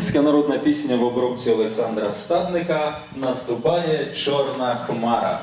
Українська народна пісня в обробці Олександра Стадника наступає чорна хмара.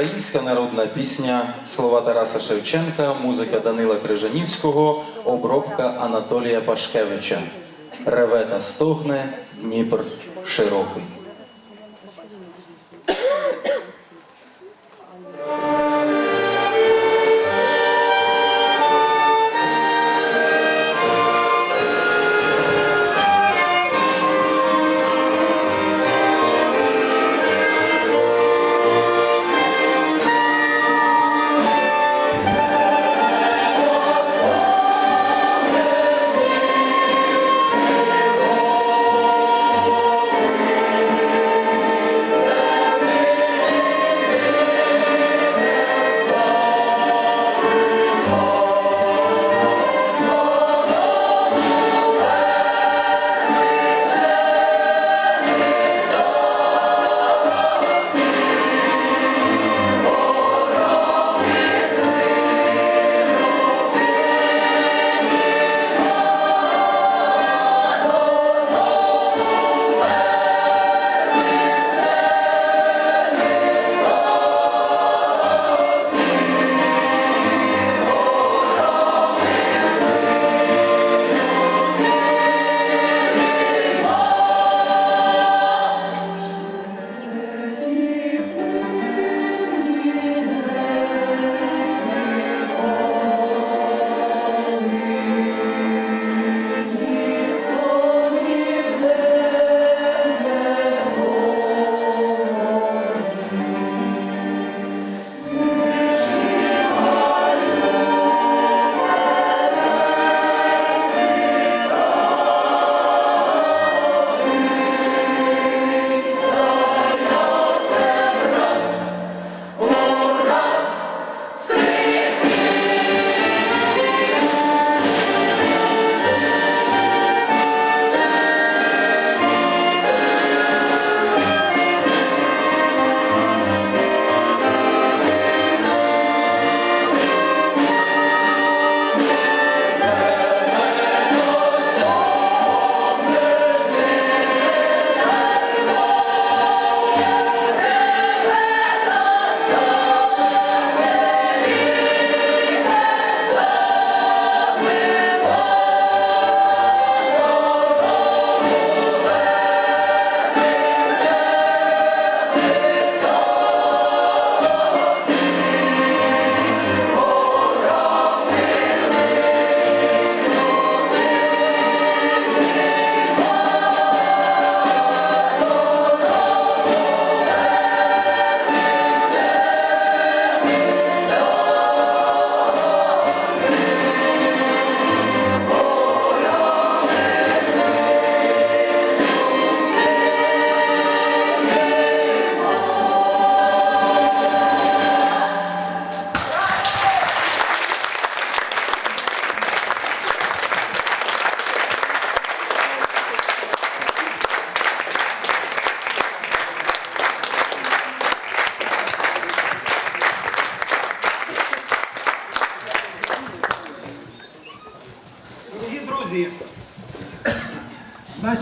Українська народна пісня, слова Тараса Шевченка, музика Данила Крижанівського, обробка Анатолія Пашкевича. Реве та стогне Дніпр широкий.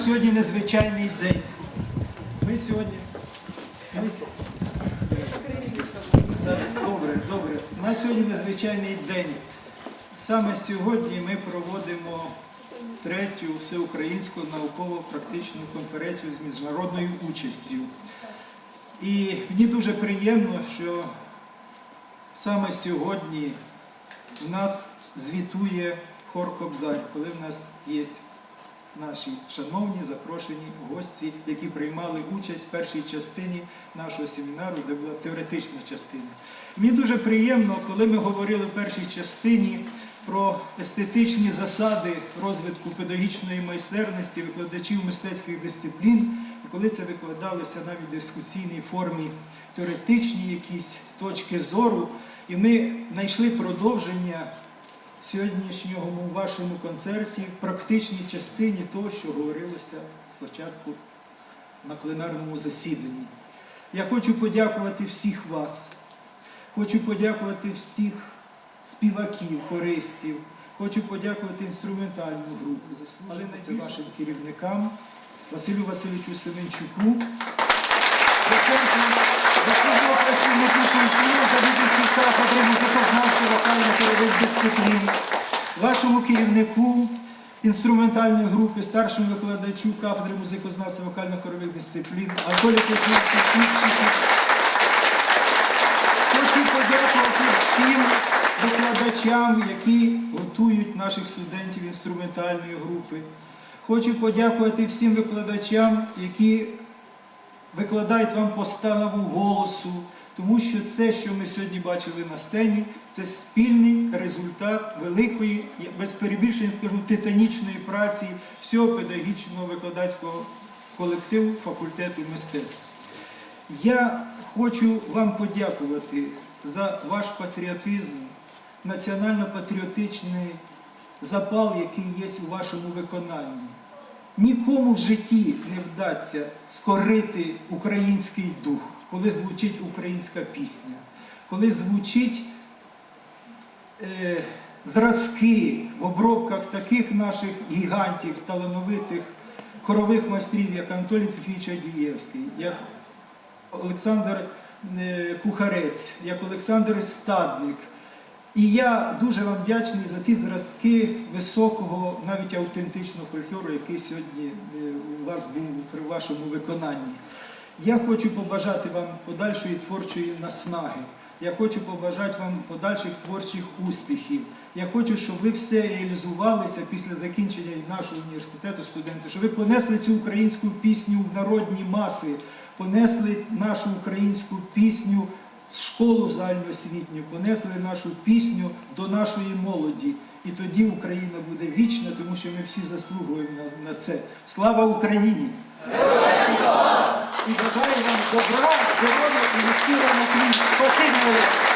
Сьогодні незвичайний день. Ми сьогодні. Ми сь- Так, Добре, добре. У нас сьогодні незвичайний день. Саме сьогодні ми проводимо третю всеукраїнську науково-практичну конференцію з міжнародною участю. І мені дуже приємно, що саме сьогодні у нас звітує хор Кобзар, коли в нас є наші шановні запрошені гості, які приймали участь в першій частині нашого семінару, де була теоретична частина. Мені дуже приємно, коли ми говорили в першій частині про естетичні засади розвитку педагогічної майстерності викладачів мистецьких дисциплін, коли це викладалося навіть в дискусійній формі, теоретичні якісь точки зору, і ми знайшли продовження сьогоднішньому вашому концерті в практичній частині того, що говорилося спочатку на пленарному засіданні. Я хочу подякувати всіх вас, хочу подякувати всіх співаків, хористів, хочу подякувати інструментальну групу, заслужено це вашим керівникам, Василю Васильовичу Семенчуку, культури, завідувачів кафедри музикознавства вокально-хорових дисциплін, вашому керівнику інструментальної групи, старшому викладачу кафедри музикознавства вокально-хорових дисциплін, Анатолію Кузьмінському, Хочу подякувати всім викладачам, які готують наших студентів інструментальної групи. Хочу подякувати всім викладачам, які викладають вам постанову голосу, тому що це, що ми сьогодні бачили на сцені, це спільний результат великої, без перебільшення скажу, титанічної праці всього педагогічного викладацького колективу факультету мистецтв. Я хочу вам подякувати за ваш патріотизм, національно-патріотичний запал, який є у вашому виконанні. Нікому в житті не вдасться скорити український дух, коли звучить українська пісня, коли звучить е, зразки в обробках таких наших гігантів, талановитих хорових майстрів, як Анатолій Тефійович Адієвський, як Олександр е, Кухарець, як Олександр Стадник. І я дуже вам вдячний за ті зразки високого, навіть автентичного фольклору, який сьогодні е, у вас був при вашому виконанні. Я хочу побажати вам подальшої творчої наснаги. Я хочу побажати вам подальших творчих успіхів. Я хочу, щоб ви все реалізувалися після закінчення нашого університету, студенти, щоб ви понесли цю українську пісню в народні маси, понесли нашу українську пісню школу загальноосвітню, понесли нашу пісню до нашої молоді. І тоді Україна буде вічна, тому що ми всі заслугуємо на, це. Слава Україні! І бажаю вам добра, здоров'я і міського на Спасибі!